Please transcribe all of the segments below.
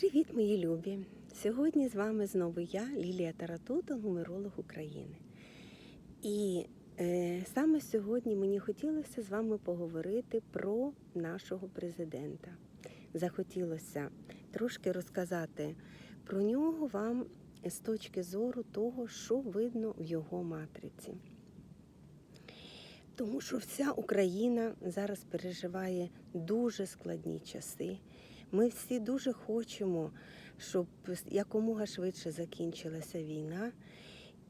Привіт, мої любі! Сьогодні з вами знову я, Лілія Таратута, нумеролог України. І е, саме сьогодні мені хотілося з вами поговорити про нашого президента. Захотілося трошки розказати про нього вам з точки зору того, що видно в його матриці. Тому що вся Україна зараз переживає дуже складні часи. Ми всі дуже хочемо, щоб якомога швидше закінчилася війна,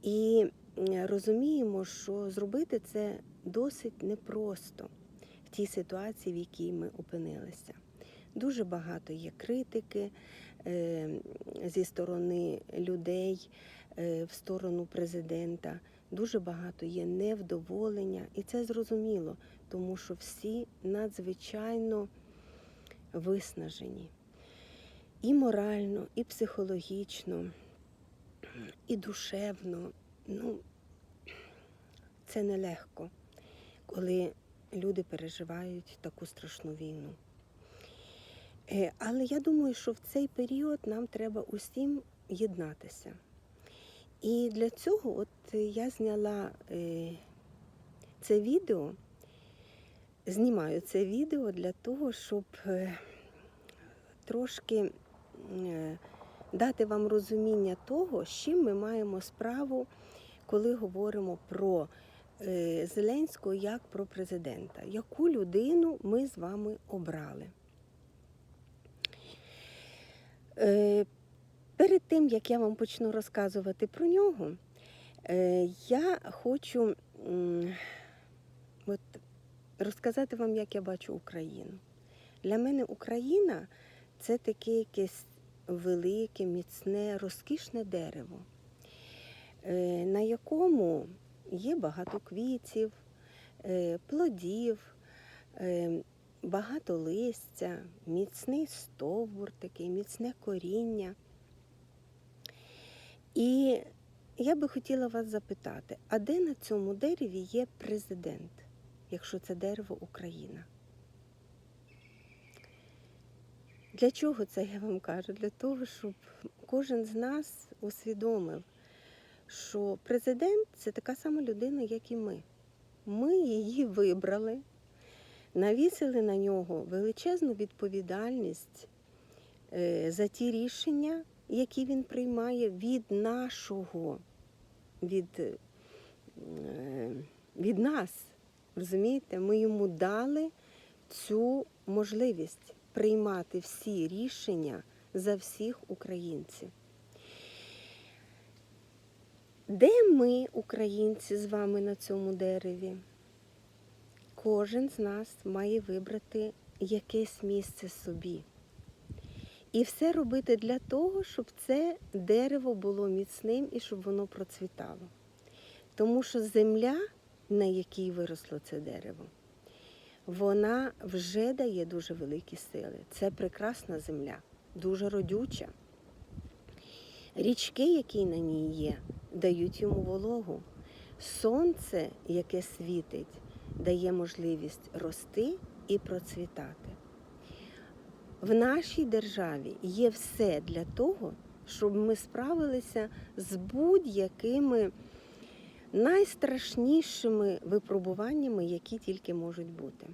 і розуміємо, що зробити це досить непросто в тій ситуації, в якій ми опинилися. Дуже багато є критики е, зі сторони людей е, в сторону президента. Дуже багато є невдоволення, і це зрозуміло, тому що всі надзвичайно виснажені і морально, і психологічно, і душевно. Ну, це нелегко, коли люди переживають таку страшну війну. Е, Але я думаю, що в цей період нам треба усім єднатися. І для цього от я зняла е, це відео, знімаю це відео для того, щоб е, трошки е, дати вам розуміння того, з чим ми маємо справу, коли говоримо про е, Зеленського як про президента, яку людину ми з вами обрали. Перед тим, як я вам почну розказувати про нього, я хочу от, розказати вам, як я бачу Україну. Для мене Україна це таке якесь велике, міцне, розкішне дерево, е, на якому є багато квітів, е, плодів, е, багато листя, міцний стовбур, такий, міцне коріння. І я би хотіла вас запитати, а де на цьому дереві є президент, якщо це дерево Україна? Для чого це я вам кажу? Для того, щоб кожен з нас усвідомив, що президент це така сама людина, як і ми. Ми її вибрали, навісили на нього величезну відповідальність е, за ті рішення, які він приймає від нашого, від, е, від нас. Розумієте, ми йому дали цю можливість приймати всі рішення за всіх українців. Де ми, українці, з вами на цьому дереві? Кожен з нас має вибрати якесь місце собі. І все робити для того, щоб це дерево було міцним і щоб воно процвітало. Тому що земля, на якій виросло це дерево, вона вже дає дуже великі сили. Це прекрасна земля, дуже родюча. Річки, які на ній є, дають йому вологу. Сонце, яке світить, дає можливість рости і процвітати. В нашій державі є все для того, щоб ми справилися з будь-якими найстрашнішими випробуваннями, які тільки можуть бути.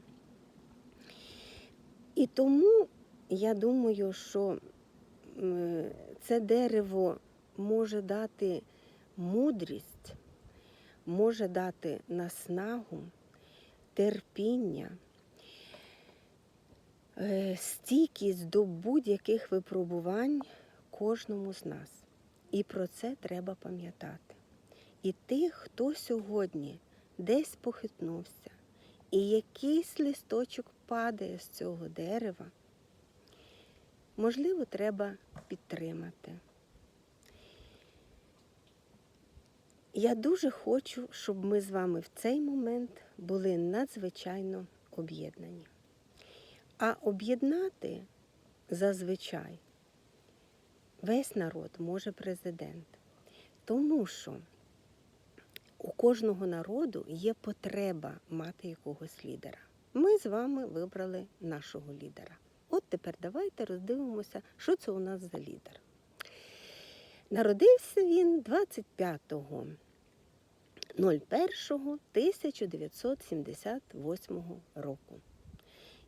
І тому я думаю, що це дерево може дати мудрість, може дати наснагу, терпіння, е, стійкість до будь-яких випробувань кожному з нас. І про це треба пам'ятати. І тих, хто сьогодні десь похитнувся, і якийсь листочок падає з цього дерева, можливо, треба підтримати. Я дуже хочу, щоб ми з вами в цей момент були надзвичайно об'єднані. А об'єднати зазвичай весь народ може президент. Тому що у кожного народу є потреба мати якогось лідера. Ми з вами вибрали нашого лідера. От тепер давайте роздивимося, що це у нас за лідер. Народився він 25.01.1978 року.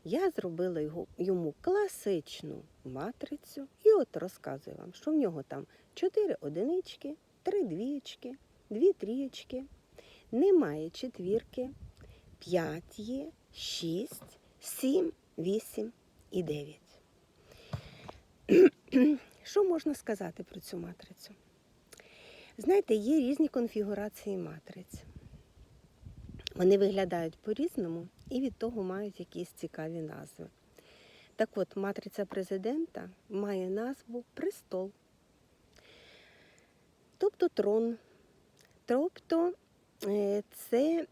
Я зробила його, йому класичну матрицю і от розказую вам, що в нього там 4 одинички, 3 двієчки, 2 трієчки, немає четвірки, 5 є, 6, 7, 8 і 9. Що можна сказати про цю матрицю? Знаєте, є різні конфігурації матриць. Вони виглядають по-різному і від того мають якісь цікаві назви. Так от, матриця президента має назву престол, тобто трон. Тобто е, це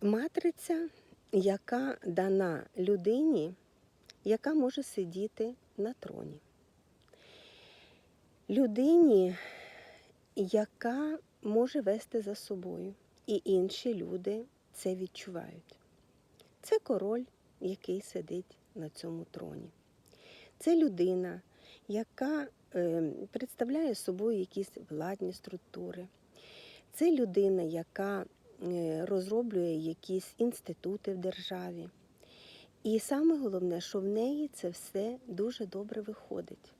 матриця, яка дана людині, яка може сидіти на троні. Людині, яка може вести за собою, і інші люди це відчувають. Це король, який сидить на цьому троні. Це людина, яка е, представляє собою якісь владні структури. Це людина, яка е, розроблює якісь інститути в державі. І саме головне, що в неї це все дуже добре виходить.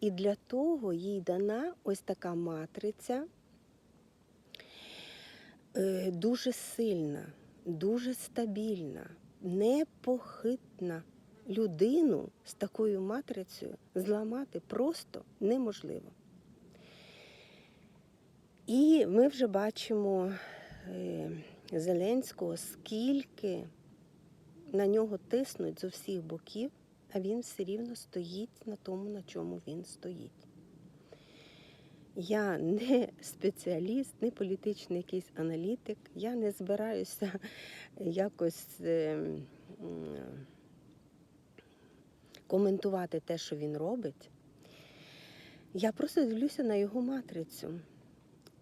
І для того їй дана ось така матриця е, дуже сильна, дуже стабільна, непохитна. Людину з такою матрицею зламати просто неможливо. І ми вже бачимо е, Зеленського, скільки на нього тиснуть з усіх боків, а він все рівно стоїть на тому, на чому він стоїть. Я не спеціаліст, не політичний якийсь аналітик, я не збираюся якось е, м, коментувати те, що він робить. Я просто дивлюся на його матрицю.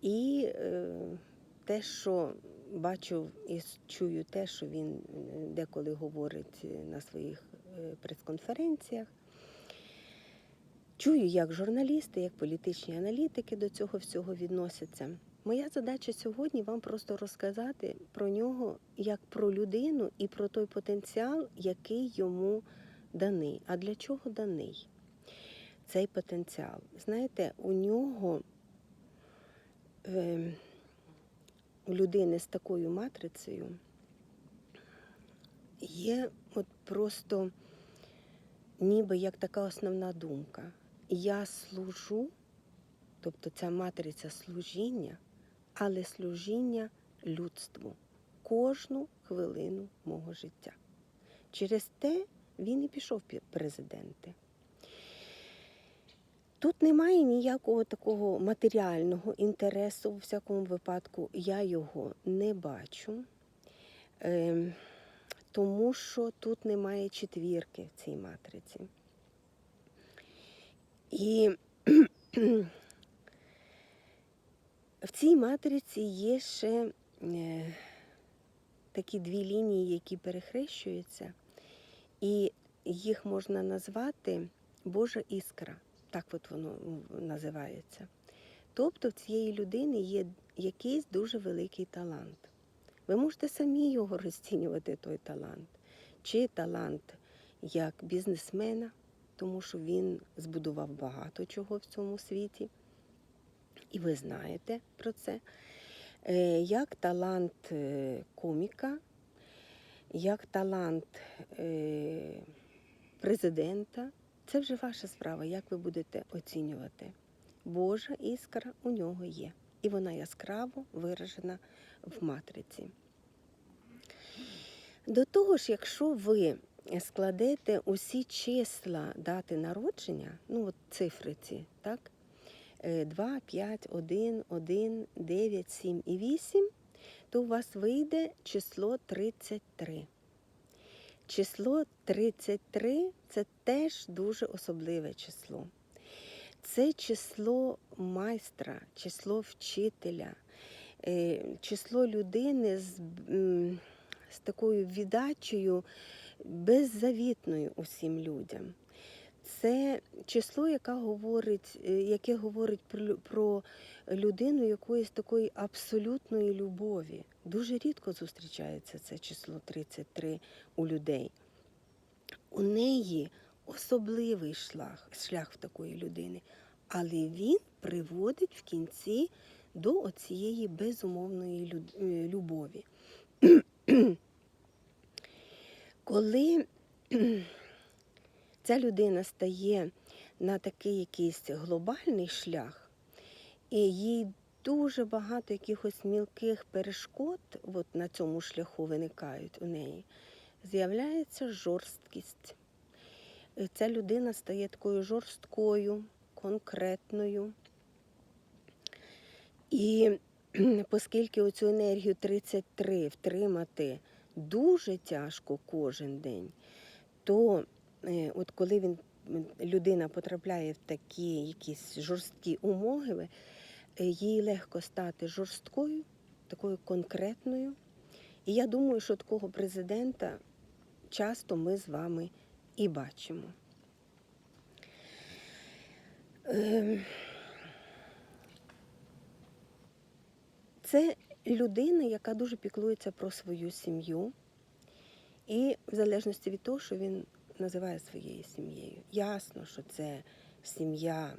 І е, те, що бачу і чую те, що він е, деколи говорить на своїх е, прес-конференціях. Чую, як журналісти, як політичні аналітики до цього всього відносяться. Моя задача сьогодні вам просто розказати про нього як про людину і про той потенціал, який йому даний. А для чого даний цей потенціал? Знаєте, у нього е, у людини з такою матрицею є от просто ніби як така основна думка. Я служу, тобто ця матриця служіння, але служіння людству кожну хвилину мого життя. Через те він і пішов в президенти. Тут немає ніякого такого матеріального інтересу, у всякому випадку, я його не бачу, е, тому що тут немає четвірки в цій матриці. І в цій матриці є ще е, такі дві лінії, які перехрещуються, і їх можна назвати Божа іскра. Так от воно називається. Тобто в цієї людини є якийсь дуже великий талант. Ви можете самі його розцінювати, той талант. Чи талант як бізнесмена, тому що він збудував багато чого в цьому світі, і ви знаєте про це, Е, як талант е, коміка, як талант е, президента. Це вже ваша справа, як ви будете оцінювати. Божа іскра у нього є. І вона яскраво виражена в матриці. До того ж, якщо ви складете усі числа дати народження, ну от цифри ці, так? 2, 5, 1, 1, 9, 7 і 8, то у вас вийде число 33. Число 33 це теж дуже особливе число. Це число майстра, число вчителя, е, число людини з з такою віддачею беззавітною усім людям. Це число, яке говорить, е, яке говорить про, про людину якоїсь такої абсолютної любові. Дуже рідко зустрічається це число 33 у людей. У неї особливий шлях, шлях в такої людини, але він приводить в кінці до оцієї безумовної е, любові. Коли ця людина стає на такий якийсь глобальний шлях, і їй дуже багато якихось мілких перешкод от на цьому шляху виникають у неї, з'являється жорсткість. Е, Ця людина стає такою жорсткою, конкретною. І оскільки оцю енергію 33 втримати дуже тяжко кожен день, то е, от коли він, людина потрапляє в такі якісь жорсткі умови, їй легко стати жорсткою, такою конкретною. І я думаю, що такого президента часто ми з вами і бачимо. Ем, Це людина, яка дуже піклується про свою сім'ю, і в залежності від того, що він називає своєю сім'єю. Ясно, що це сім'я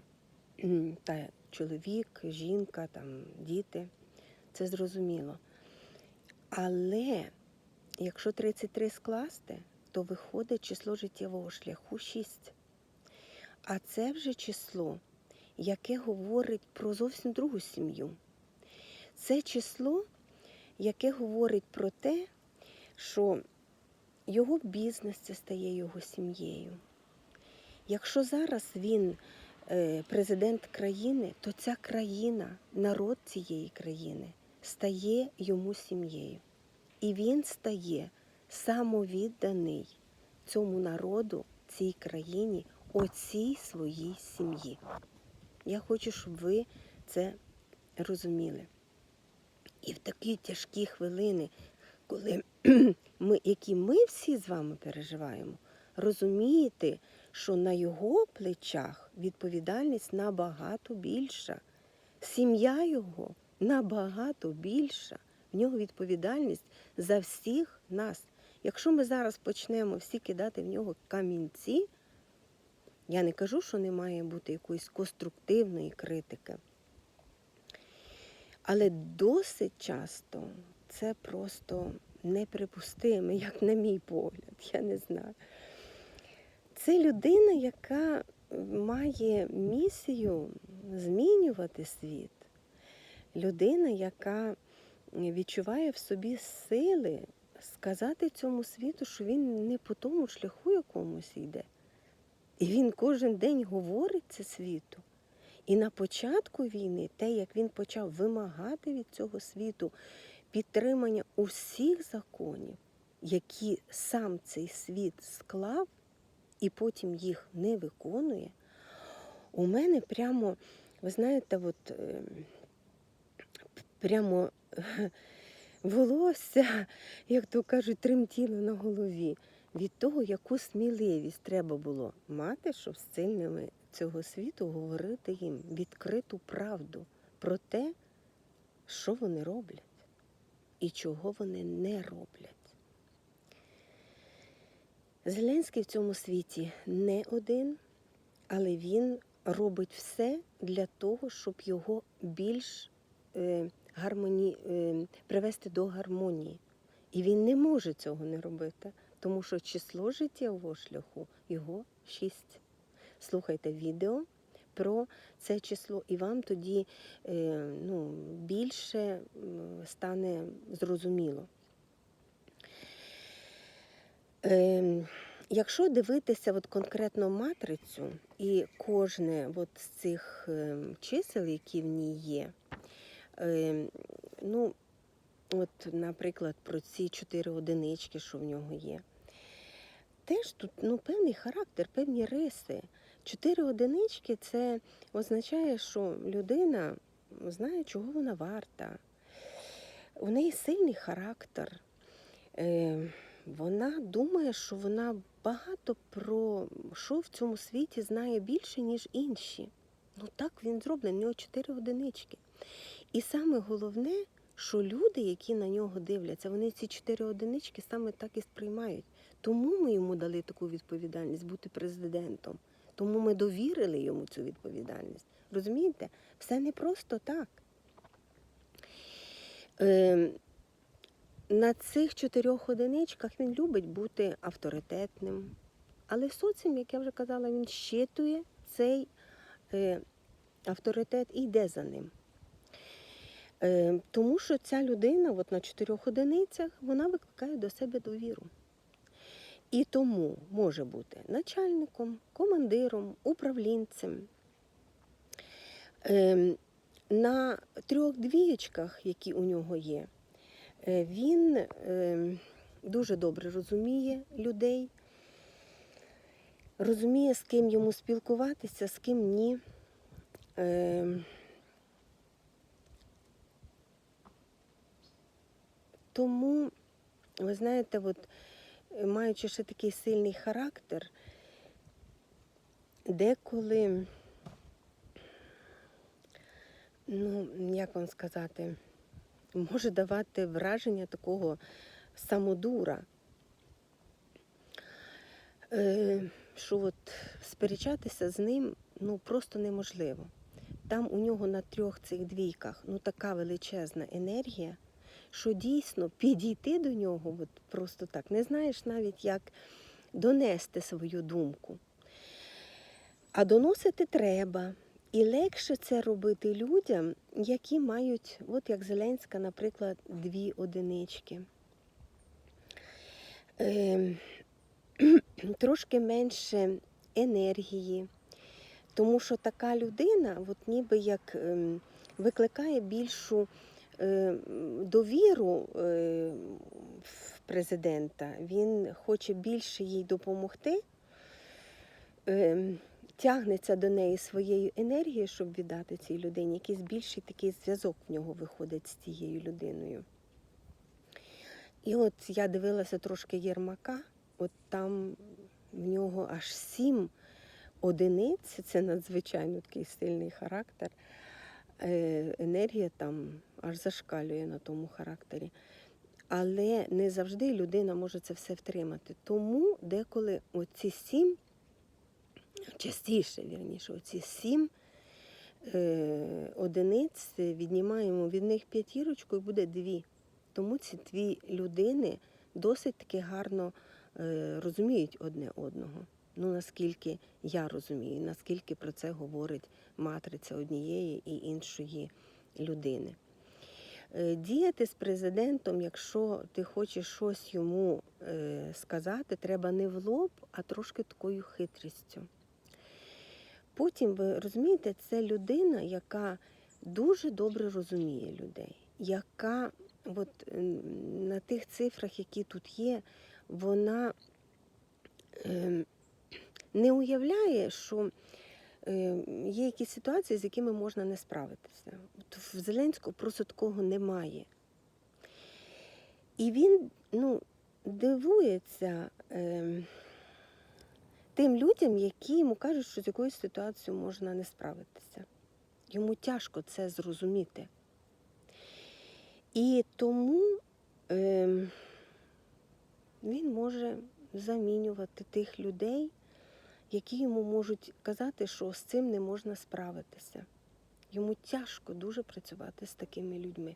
та чоловік, жінка, там, діти. Це зрозуміло. Але якщо 33 скласти, то виходить число життєвого шляху 6. А це вже число, яке говорить про зовсім другу сім'ю. Це число, яке говорить про те, що його бізнес це стає його сім'єю. Якщо зараз він президент країни, то ця країна, народ цієї країни стає йому сім'єю. І він стає самовідданий цьому народу, цій країні, оцій своїй сім'ї. Я хочу, щоб ви це розуміли. І в такі тяжкі хвилини, коли ми, які ми всі з вами переживаємо, розумієте, що на його плечах відповідальність набагато більша. Сім'я його набагато більша. В нього відповідальність за всіх нас. Якщо ми зараз почнемо всі кидати в нього камінці, я не кажу, що не має бути якоїсь конструктивної критики. Але досить часто це просто неприпустимо, як на мій погляд, я не знаю. Це людина, яка має місію змінювати світ. Людина, яка відчуває в собі сили сказати цьому світу, що він не по тому шляху якомусь йде. І він кожен день говорить це світу. І на початку війни, те, як він почав вимагати від цього світу підтримання усіх законів, які сам цей світ склав, і потім їх не виконує, у мене прямо, ви знаєте, от, е, прямо волосся, як то кажуть, тремтіло на голові від того, яку сміливість треба було мати, щоб з сильними цього світу говорити їм відкриту правду про те, що вони роблять і чого вони не роблять. Зеленський в цьому світі не один, але він робить все для того, щоб його більш е, гармоні... е, привести до гармонії. І він не може цього не робити, тому що число життєвого шляху його шість. Слухайте відео про це число, і вам тоді е, ну, більше стане зрозуміло. Е, якщо дивитися от конкретно матрицю і кожне от з цих е, чисел, які в ній є, е, ну, от, наприклад, про ці чотири одинички, що в нього є, теж тут ну, певний характер, певні риси. Чотири одинички це означає, що людина знає, чого вона варта. У неї сильний характер. Вона думає, що вона багато про що в цьому світі знає більше, ніж інші. Ну так він зроблений, у нього чотири одинички. І саме головне, що люди, які на нього дивляться, вони ці чотири одинички саме так і сприймають. Тому ми йому дали таку відповідальність бути президентом. Тому ми довірили йому цю відповідальність. Розумієте? Все не просто так. Е, на цих чотирьох одиничках він любить бути авторитетним. Але соціум, як я вже казала, він щитує цей е, авторитет і йде за ним. Е, тому що ця людина от на чотирьох одиницях вона викликає до себе довіру. І тому може бути начальником, командиром, управлінцем. Е, на трьох двієчках, які у нього є, він е, дуже добре розуміє людей, розуміє, з ким йому спілкуватися, з ким ні. Е, Тому, ви знаєте, от, е, маючи ще такий сильний характер, деколи, ну, як вам сказати, може давати враження такого самодура, е, що от сперечатися з ним ну, просто неможливо. Там у нього на трьох цих двійках ну, така величезна енергія що дійсно підійти до нього от просто так, не знаєш навіть, як донести свою думку. А доносити треба. І легше це робити людям, які мають, от як Зеленська, наприклад, дві одинички. Е, трошки менше енергії, тому що така людина, от ніби як е, викликає більшу е, довіру в президента, він хоче більше їй допомогти, тягнеться до неї своєю енергією, щоб віддати цій людині. Якийсь більший такий зв'язок в нього виходить з цією людиною. І от я дивилася трошки Єрмака, от там в нього аж сім одиниць, це надзвичайно такий сильний характер. Е, енергія там аж зашкалює на тому характері. Але не завжди людина може це все втримати. Тому деколи оці сім, частіше, вірніше, оці сім е, одиниць віднімаємо від них п'ятірочку і буде дві. Тому ці дві людини досить таки гарно е, розуміють одне одного. Ну наскільки я розумію, наскільки про це говорить матриця однієї і іншої людини. Е, Діяти з президентом, якщо ти хочеш щось йому е, сказати, треба не в лоб, а трошки такою хитрістю. Потім, ви розумієте, це людина, яка дуже добре розуміє людей, яка от, на тих цифрах, які тут є, вона е, не уявляє, що е, є якісь ситуації, з якими можна не справитися. От в Зеленського просто такого немає. І він ну, дивується е, тим людям, які йому кажуть, що з якоюсь ситуацією можна не справитися. Йому тяжко це зрозуміти. І тому е, він може замінювати тих людей, які йому можуть казати, що з цим не можна справитися. Йому тяжко дуже працювати з такими людьми.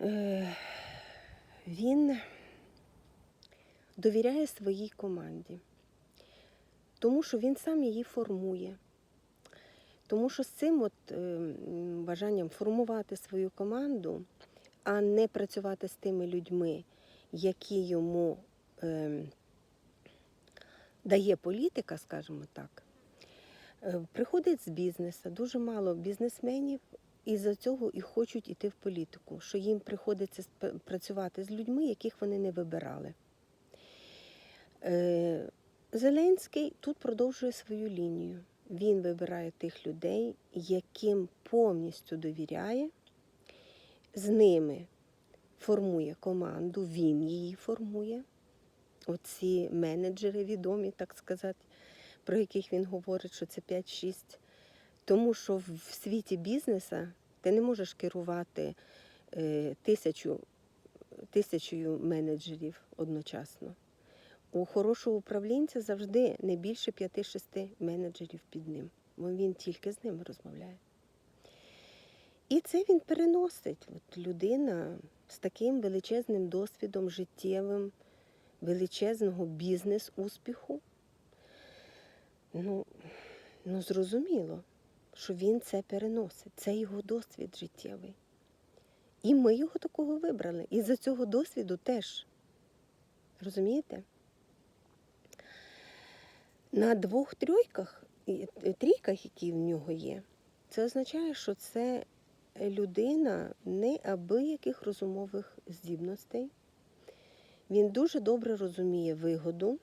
Е, Він довіряє своїй команді, тому що він сам її формує. Тому що з цим от, е, бажанням формувати свою команду, а не працювати з тими людьми, які йому е, дає політика, скажімо так, е, приходить з бізнесу. Дуже мало бізнесменів і за цього і хочуть іти в політику, що їм приходиться працювати з людьми, яких вони не вибирали. Е, Зеленський тут продовжує свою лінію. Він вибирає тих людей, яким повністю довіряє, з ними формує команду, він її формує. Оці менеджери відомі, так сказати, про яких він говорить, що це 5-6. Тому що в світі бізнеса ти не можеш керувати е, тисячу, тисячою менеджерів одночасно. У хорошого управлінця завжди не більше 5-6 менеджерів під ним, бо він тільки з ними розмовляє. І це він переносить. От людина з таким величезним досвідом життєвим, величезного бізнес-успіху. Ну, ну, зрозуміло, що він це переносить. Це його досвід життєвий. І ми його такого вибрали. І за цього досвіду теж. Розумієте? На двох трійках, е, трійках, які в нього є, це означає, що це людина неабияких розумових здібностей. Він дуже добре розуміє вигоду,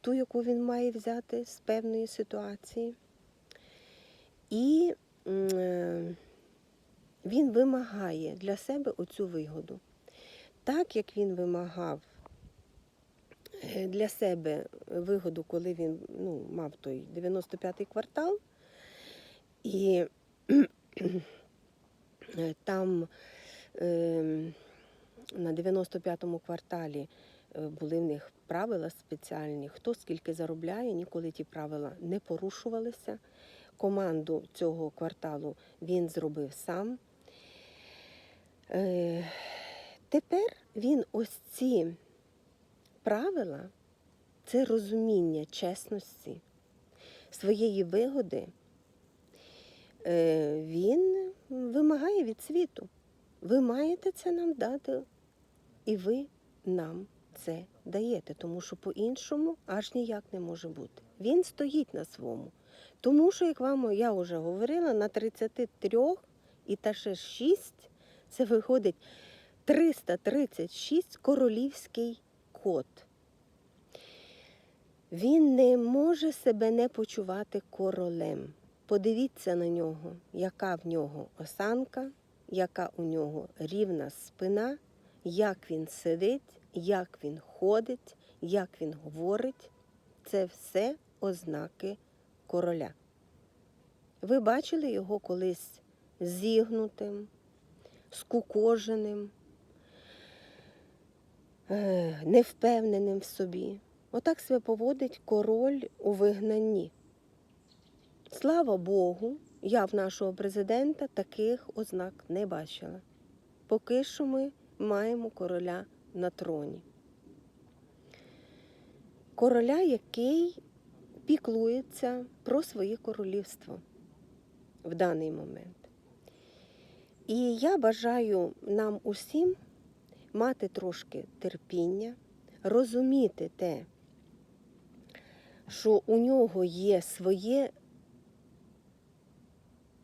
ту, яку він має взяти з певної ситуації. І е, він вимагає для себе оцю вигоду. Так як він вимагав для себе вигоду, коли він ну, мав той 95-й квартал, і е, там е, на 95-му кварталі е, були в них правила спеціальні, хто скільки заробляє, ніколи ті правила не порушувалися. Команду цього кварталу він зробив сам. Е, Тепер він ось ці правила, це розуміння чесності, своєї вигоди, е, він вимагає від світу. Ви маєте це нам дати, і ви нам це даєте, тому що по-іншому аж ніяк не може бути. Він стоїть на своєму. Тому що, як вам я вже говорила, на 33 і та ще 6 це виходить 336 королівський код. Він не може себе не почувати королем. Подивіться на нього, яка в нього осанка, яка у нього рівна спина, як він сидить, як він ходить, як він говорить. Це все ознаки короля. Ви бачили його колись зігнутим, скукоженим, невпевненим в собі. Отак себе поводить король у вигнанні. Слава Богу, я в нашого президента таких ознак не бачила. Поки що ми маємо короля на троні. Короля, який піклується про своє королівство в даний момент. І я бажаю нам усім мати трошки терпіння, розуміти те, що у нього є своє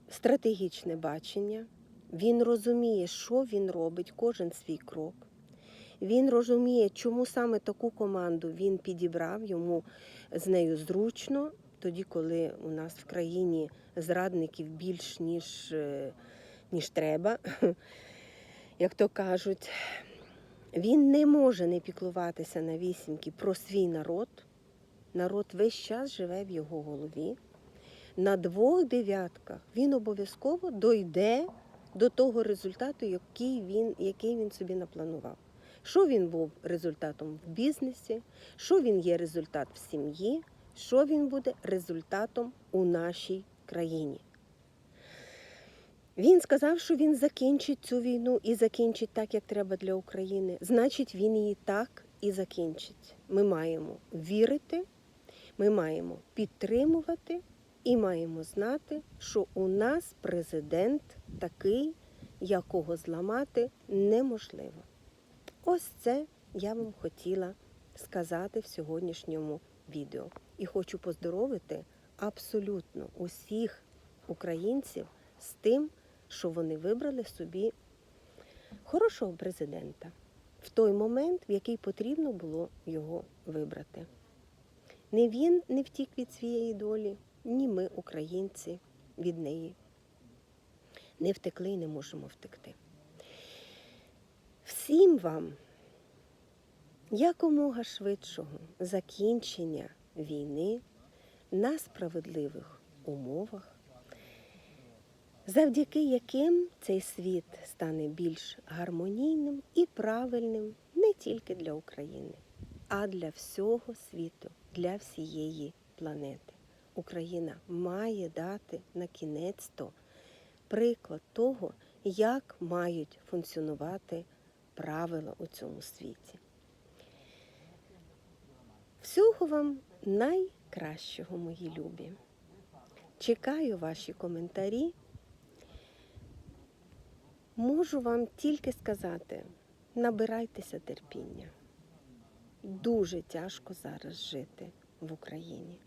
стратегічне бачення, він розуміє, що він робить, кожен свій крок. Він розуміє, чому саме таку команду він підібрав, йому з нею зручно, тоді, коли у нас в країні зрадників більш, ніж, е, ніж треба, як то кажуть. Він не може не піклуватися на вісімки про свій народ. Народ весь час живе в його голові. На двох дев'ятках він обов'язково дойде до того результату, який він, який він собі напланував. Що він був результатом в бізнесі, що він є результат в сім'ї, що він буде результатом у нашій країні. Він сказав, що він закінчить цю війну і закінчить так, як треба для України. Значить, він її так і закінчить. Ми маємо вірити, ми маємо підтримувати і маємо знати, що у нас президент такий, якого зламати неможливо. Ось це я вам хотіла сказати в сьогоднішньому відео. І хочу поздоровити абсолютно усіх українців з тим, що вони вибрали собі хорошого президента в той момент, в який потрібно було його вибрати. Не він не втік від своєї долі, ні ми, українці, від неї. Не втекли і не можемо втекти. Всім вам якомога швидшого закінчення війни на справедливих умовах, завдяки яким цей світ стане більш гармонійним і правильним не тільки для України, а для всього світу, для всієї планети. Україна має дати на кінець то приклад того, як мають функціонувати правила у цьому світі. Всього вам найкращого, мої любі. Чекаю ваші коментарі. Можу вам тільки сказати, набирайтеся терпіння. Дуже тяжко зараз жити в Україні,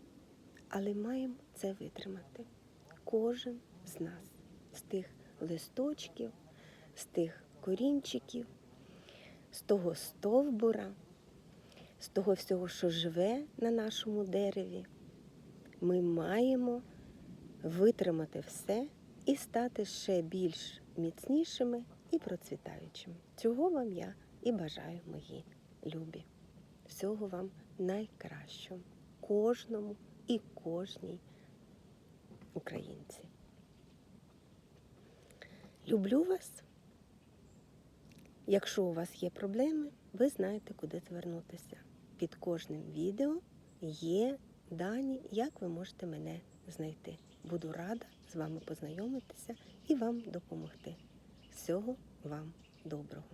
але маємо це витримати. Кожен з нас, з тих листочків, з тих корінчиків, з того стовбура, з того всього, що живе на нашому дереві, ми маємо витримати все і стати ще більш міцнішими і процвітаючими. Цього вам я і бажаю, мої любі. Всього вам найкращого, кожному і кожній українці. Люблю вас. Якщо у вас є проблеми, ви знаєте, куди звернутися. Під кожним відео є дані, як ви можете мене знайти. Буду рада з вами познайомитися і вам допомогти. Всього вам доброго!